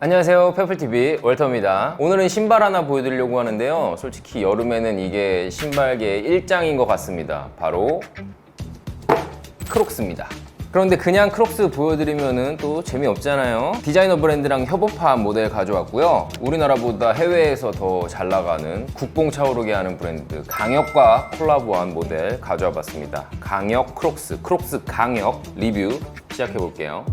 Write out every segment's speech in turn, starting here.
안녕하세요 페플TV 월터입니다. 오늘은 신발 하나 보여드리려고 하는데요. 솔직히 여름에는 이게 신발계의 일장인 것 같습니다. 바로 크록스입니다. 그런데 그냥 크록스 보여드리면은 또 재미없잖아요. 디자이너 브랜드랑 협업한 모델 가져왔고요. 우리나라보다 해외에서 더 잘 나가는 국뽕 차오르게 하는 브랜드 강혁과 콜라보한 모델 가져와 봤습니다. 강혁 크록스 크록스 강혁 리뷰 시작해 볼게요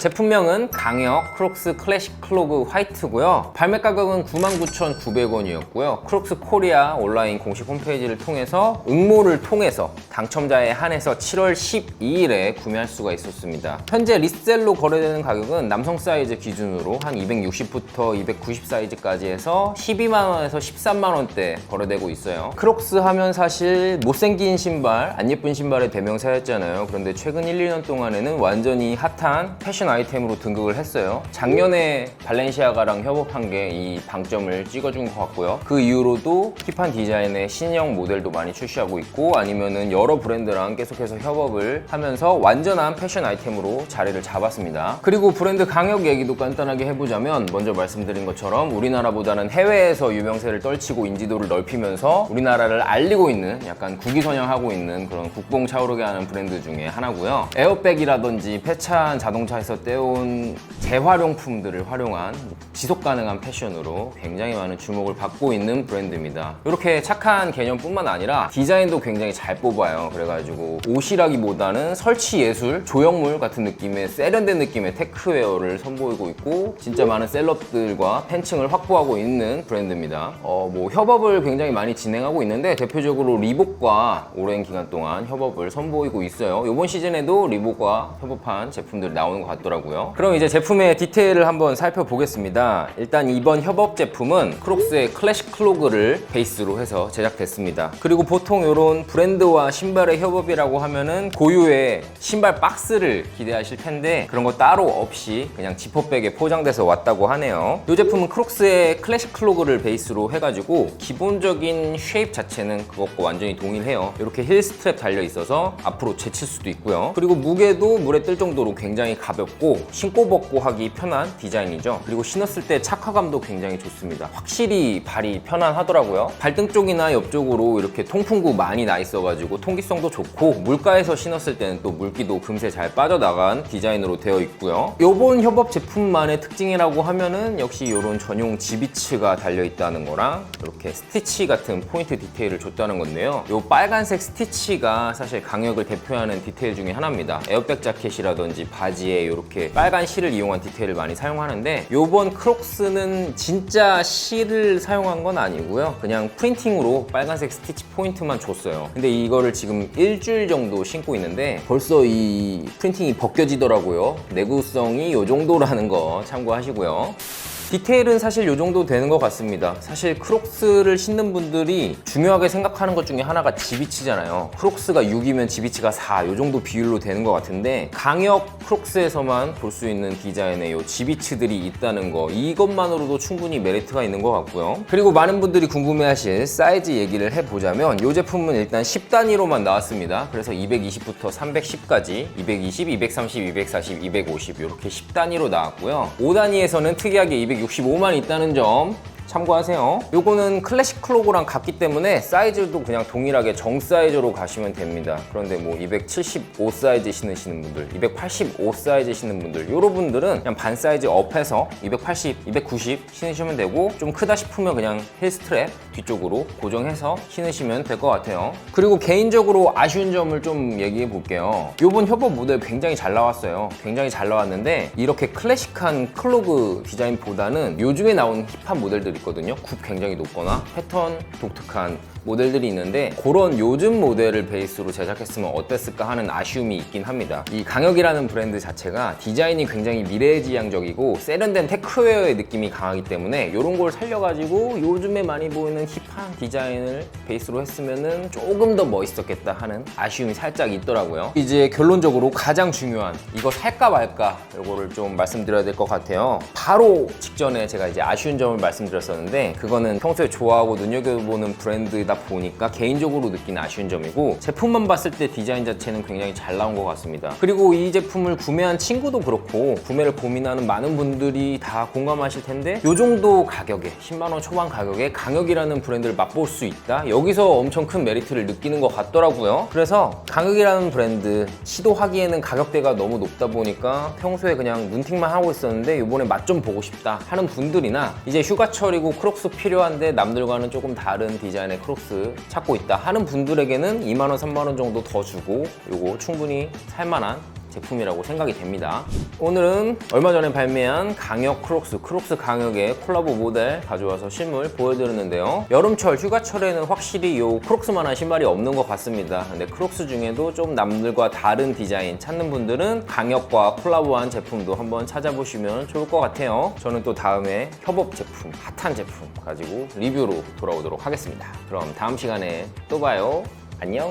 제품명은 강혁 크록스 클래식 클로그 화이트고요. 발매 가격은 99,900원이었고요. 크록스 코리아 온라인 공식 홈페이지를 통해서 응모를 통해서 당첨자에 한해서 7월 12일에 구매할 수가 있었습니다. 현재 리셀로 거래되는 가격은 남성 사이즈 기준으로 한 260부터 290 사이즈까지 해서 12만 원에서 13만 원대 거래되고 있어요. 크록스 하면 사실 못생긴 신발, 안 예쁜 신발의 대명사였잖아요. 그런데 최근 1, 2년 동안에는 완전히 핫한 패션 아이템으로 등극을 했어요. 작년에 발렌시아가랑 협업한 게 이 방점을 찍어준 것 같고요. 그 이후로도 힙한 디자인의 신형 모델도 많이 출시하고 있고 아니면은 여러 브랜드랑 계속해서 협업을 하면서 완전한 패션 아이템으로 자리를 잡았습니다. 그리고 브랜드 강력 얘기도 간단하게 해보자면 먼저 말씀드린 것처럼 우리나라보다는 해외에서 유명세를 떨치고 인지도를 넓히면서 우리나라를 알리고 있는 약간 국위선양하고 있는 그런 국뽕 차오르게 하는 브랜드 중에 하나고요. 에어백이라든지 폐차한 자동차에서 떼온 재활용품들을 활용한 지속 가능한 패션으로 굉장히 많은 주목을 받고 있는 브랜드입니다. 이렇게 착한 개념뿐만 아니라 디자인도 굉장히 잘 뽑아요. 그래가지고 옷이라기보다는 설치 예술, 조형물 같은 느낌의 세련된 느낌의 테크웨어를 선보이고 있고 진짜 많은 셀럽들과 팬층을 확보하고 있는 브랜드입니다. 어, 뭐 협업을 굉장히 많이 진행하고 있는데 대표적으로 리복과 오랜 기간 동안 협업을 선보이고 있어요. 이번 시즌에도 리복과 협업한 제품들이 나오는 것 같더라고요. 그럼 이제 제품의 디테일을 한번 살펴보겠습니다. 일단 이번 협업 제품은 크록스의 클래식 클로그를 베이스로 해서 제작됐습니다. 그리고 보통 이런 브랜드와 신발의 협업이라고 하면은 고유의 신발 박스를 기대하실 텐데 그런 거 따로 없이 그냥 지퍼백에 포장돼서 왔다고 하네요. 이 제품은 크록스의 클래식 클로그를 베이스로 해가지고 기본적인 쉐입 자체는 그것과 완전히 동일해요. 이렇게 힐 스트랩 달려 있어서 앞으로 제칠 수도 있고요. 그리고 무게도 물에 뜰 정도로 굉장히 가볍고 신고 벗고 하기 편한 디자인이죠. 그리고 신었을 때 착화감도 굉장히 좋습니다. 확실히 발이 편안하더라고요. 발등 쪽이나 옆쪽으로 이렇게 통풍구 많이 나 있어가지고 통기성도 좋고 물가에서 신었을 때는 또 물기도 금세 잘 빠져나간 디자인으로 되어 있고요. 요번 협업 제품만의 특징이라고 하면은 역시 이런 전용 지비츠가 달려 있다는 거랑 이렇게 스티치 같은 포인트 디테일을 줬다는 건데요. 요 빨간색 스티치가 사실 강력을 대표하는 디테일 중에 하나입니다. 에어백 자켓이라든지 바지에 이렇게 빨간 실을 이용한 디테일을 많이 사용하는데 요번 크록스는 진짜 실을 사용한 건 아니고요. 그냥 프린팅으로 빨간색 스티치 포인트만 줬어요. 근데 이거를 지금 일주일 정도 신고 있는데 벌써 이 프린팅이 벗겨지더라고요. 내구성이 요 정도라는 거 참고하시고요. 디테일은 사실 요 정도 되는 것 같습니다. 사실 크록스를 신는 분들이 중요하게 생각하는 것 중에 하나가 지비치잖아요. 크록스가 6이면 지비치가 4, 요 정도 비율로 되는 것 같은데 강력 크록스에서만 볼 수 있는 디자인의 요 지비치들이 있다는 거 이것만으로도 충분히 메리트가 있는 것 같고요. 그리고 많은 분들이 궁금해하실 사이즈 얘기를 해보자면 이 제품은 일단 10단위로만 나왔습니다. 그래서 220부터 310까지 220, 230, 240, 250 이렇게 10단위로 나왔고요. 5단위에서는 특이하게 265만 있다는 점 참고하세요. 요거는 클래식 클로고랑 같기 때문에 사이즈도 그냥 동일하게 정 사이즈로 가시면 됩니다. 그런데 뭐 275 사이즈 신으시는 분들, 285 사이즈 신는 분들, 요런 분들은 그냥 반 사이즈 업해서 280, 290 신으시면 되고 좀 크다 싶으면 그냥 힐 스트랩 뒤쪽으로 고정해서 신으시면 될 것 같아요. 그리고 개인적으로 아쉬운 점을 좀 얘기해 볼게요. 요번 협업 모델 굉장히 잘 나왔어요. 굉장히 잘 나왔는데 이렇게 클래식한 클로그 디자인보다는 요즘에 나온 힙한 모델들 있거든요. 굽 굉장히 높거나 패턴 독특한 모델들이 있는데 그런 요즘 모델을 베이스로 제작했으면 어땠을까 하는 아쉬움이 있긴 합니다. 이 강혁이라는 브랜드 자체가 디자인이 굉장히 미래지향적이고 세련된 테크웨어의 느낌이 강하기 때문에 이런 걸 살려가지고 요즘에 많이 보이는 힙한 디자인을 베이스로 했으면은 조금 더 멋있었겠다 하는 아쉬움이 살짝 있더라고요. 이제 결론적으로 가장 중요한 이거 살까 말까 이거를 좀 말씀드려야 될 것 같아요. 바로 직전에 제가 이제 아쉬운 점을 말씀드렸었는데 그거는 평소에 좋아하고 눈여겨보는 브랜드다 보니까 개인적으로 느끼는 아쉬운 점이고 제품만 봤을 때 디자인 자체는 굉장히 잘 나온 것 같습니다. 그리고 이 제품을 구매한 친구도 그렇고 구매를 고민하는 많은 분들이 다 공감하실 텐데 이 정도 가격에 10만 원 초반 가격에 강혁이라는 브랜드를 맛볼 수 있다. 여기서 엄청 큰 메리트를 느끼는 것 같더라고요. 그래서 강혁이라는 브랜드 시도하기에는 가격대가 너무 높다 보니까 평소에 그냥 눈팅만 하고 있었는데 이번에 맛 좀 보고 싶다 하는 분들이나 이제 휴가철이고 크록스 필요한데 남들과는 조금 다른 디자인의 크록스 찾고 있다 하는 분들에게는 2만 원, 3만 원 정도 더 주고 이거 충분히 살만한 제품이라고 생각이 됩니다. 오늘은 얼마 전에 발매한 강혁 크록스, 크록스 강혁의 콜라보 모델 가져와서 실물 보여드렸는데요. 여름철, 휴가철에는 확실히 이 크록스만한 신발이 없는 것 같습니다. 근데 크록스 중에도 좀 남들과 다른 디자인 찾는 분들은 강혁과 콜라보한 제품도 한번 찾아보시면 좋을 것 같아요. 저는 또 다음에 협업 제품, 핫한 제품 가지고 리뷰로 돌아오도록 하겠습니다. 그럼 다음 시간에 또 봐요. 안녕.